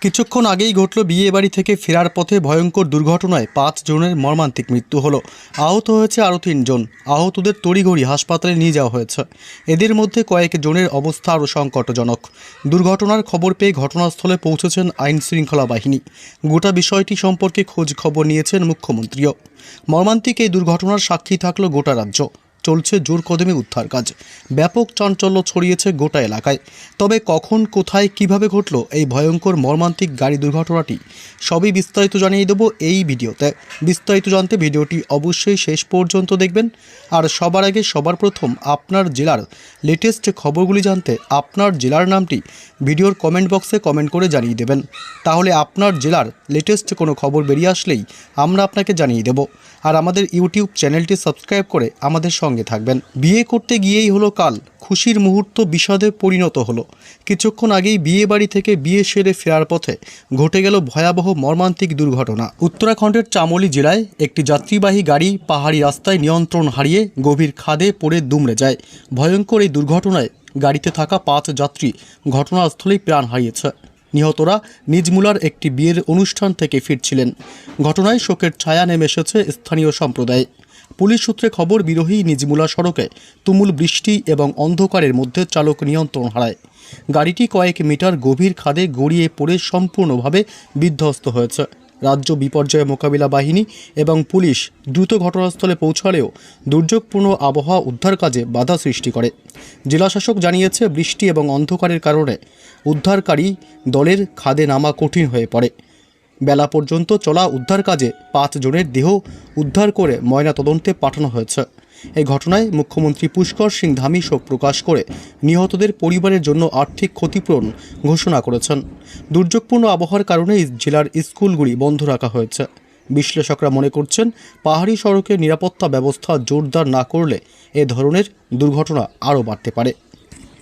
কিছুক্ষণ আগেই ঘটল বিয়ে বাড়ি থেকে ফেরার পথে ভয়ঙ্কর দুর্ঘটনায় পাঁচ জনের মর্মান্তিক মৃত্যু হলো। আহত হয়েছে আরও তিনজন। আহতদের তড়িঘড়ি হাসপাতালে নিয়ে যাওয়া হয়েছে। এদের মধ্যে কয়েক জনের অবস্থা আরও সংকটজনক। দুর্ঘটনার খবর পেয়ে ঘটনাস্থলে পৌঁছেছেন আইন শৃঙ্খলা বাহিনী। গোটা বিষয়টি সম্পর্কে খোঁজ খবর নিয়েছেন মুখ্যমন্ত্রীও। মর্মান্তিক এই দুর্ঘটনার সাক্ষী থাকল গোটা রাজ্য। চলছে জোর কদমে উদ্ধার কাজ। ব্যাপক চাঞ্চল্য ছড়িয়েছে গোটা এলাকায়। তবে কখন, কোথায়, কীভাবে ঘটল এই ভয়ঙ্কর মর্মান্তিক গাড়ি দুর্ঘটনাটি, সবই বিস্তারিত জানিয়ে দেবো এই ভিডিওতে। বিস্তারিত জানতে ভিডিওটি অবশ্যই শেষ পর্যন্ত দেখবেন। আর সবার আগে, সবার প্রথম আপনার জেলার লেটেস্ট খবরগুলি জানতে আপনার জেলার নামটি ভিডিওর কমেন্ট বক্সে কমেন্ট করে জানিয়ে দেবেন। তাহলে আপনার জেলার লেটেস্ট কোনো খবর বেরিয়ে আসলেই আমরা আপনাকে জানিয়ে দেব। আর আমাদের ইউটিউব চ্যানেলটি সাবস্ক্রাইব করে আমাদের সঙ্গে থাকবেন। বিয়ে করতে গিয়েই হলো কাল। খুশির মুহূর্ত বিষাদে পরিণত হলো। কিছুক্ষণ আগেই বিয়ে বাড়ি থেকে বিয়ে সেরে ফেরার পথে ঘটে গেল ভয়াবহ মর্মান্তিক দুর্ঘটনা। উত্তরাখণ্ডের চামোলি জেলায় একটি যাত্রীবাহী গাড়ি পাহাড়ি রাস্তায় নিয়ন্ত্রণ হারিয়ে গভীর খাদে পড়ে দুমড়ে যায়। ভয়ঙ্কর এই দুর্ঘটনায় গাড়িতে থাকা পাঁচ যাত্রী ঘটনাস্থলেই প্রাণ হারিয়েছে। নিহতরা নিজমুলার একটি বিয়ের অনুষ্ঠান থেকে ফিরছিলেন। ঘটনায় শোকের ছায়া নেমে এসেছে স্থানীয় সম্প্রদায়ে। পুলিশ সূত্রে খবর, বিরোহী নিজমুলা সড়কে তুমুল বৃষ্টি এবং অন্ধকারের মধ্যে চালক নিয়ন্ত্রণ হারায়। গাড়িটি কয়েক মিটার গভীর খাদে গড়িয়ে পড়ে সম্পূর্ণভাবে বিধ্বস্ত হয়েছে। রাজ্য বিপর্যয় মোকাবিলা বাহিনী এবং পুলিশ দ্রুত ঘটনাস্থলে পৌঁছালেও দুর্যোগপূর্ণ আবহাওয়া উদ্ধার কাজে বাধা সৃষ্টি করে। জেলাশাসক জানিয়েছে, বৃষ্টি এবং অন্ধকারের কারণে উদ্ধারকারী দলের খাদে নামা কঠিন হয়ে পড়ে। বেলা পর্যন্ত চলা উদ্ধার কাজে পাঁচ জনের দেহ উদ্ধার করে ময়না তদন্তে পাঠানো হয়েছে। এই ঘটনায় মুখ্যমন্ত্রী পুষ্কর সিং ধামি শোক প্রকাশ করে নিহতদের পরিবারের জন্য আর্থিক ক্ষতিপূরণ ঘোষণা করেছেন। দুর্যোগপূর্ণ আবহাওয়ার কারণে জেলার স্কুলগুলি বন্ধ রাখা হয়েছে। বিশ্লেষকরা মনে করছেন, পাহাড়ি সড়কের নিরাপত্তা ব্যবস্থা জোরদার না করলে এ ধরনের দুর্ঘটনা আরও বাড়তে পারে।